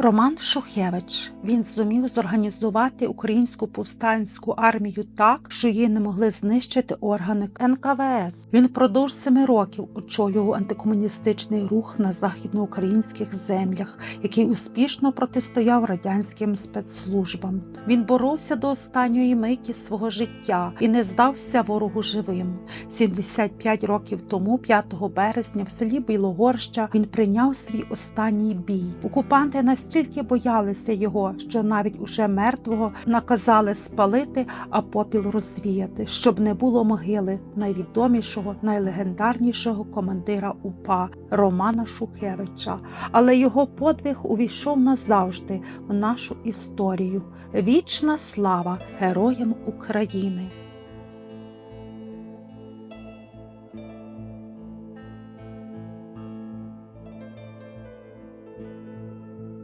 Роман Шухевич він зумів зорганізувати українську повстанську армію так, що її не могли знищити органи НКВС. Він впродовж семи років очолював антикомуністичний рух на західноукраїнських землях, який успішно протистояв радянським спецслужбам. Він боровся до останньої миті свого життя і не здався ворогу живим. 75 років тому, 5 березня, в селі Білогорща, він прийняв свій останній бій. Окупанти настільки боялися його, що навіть уже мертвого наказали спалити, а попіл розвіяти, щоб не було могили найвідомішого, найлегендарнішого командира УПА Романа Шухевича. Але його подвиг увійшов назавжди в нашу історію. Вічна слава героям України!